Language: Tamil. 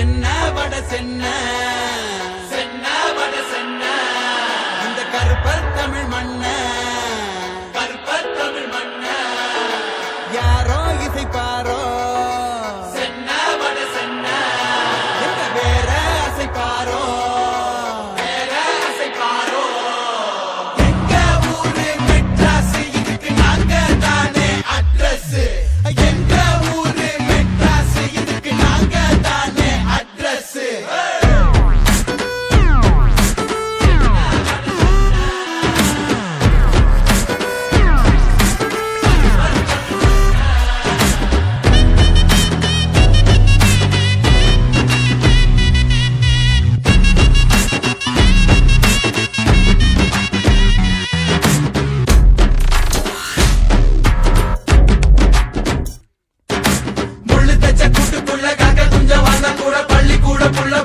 சென்ன வட சென்ன. சென்ன வட சென்ன. இந்த கருப்பர் தமிழ் மன்ன por la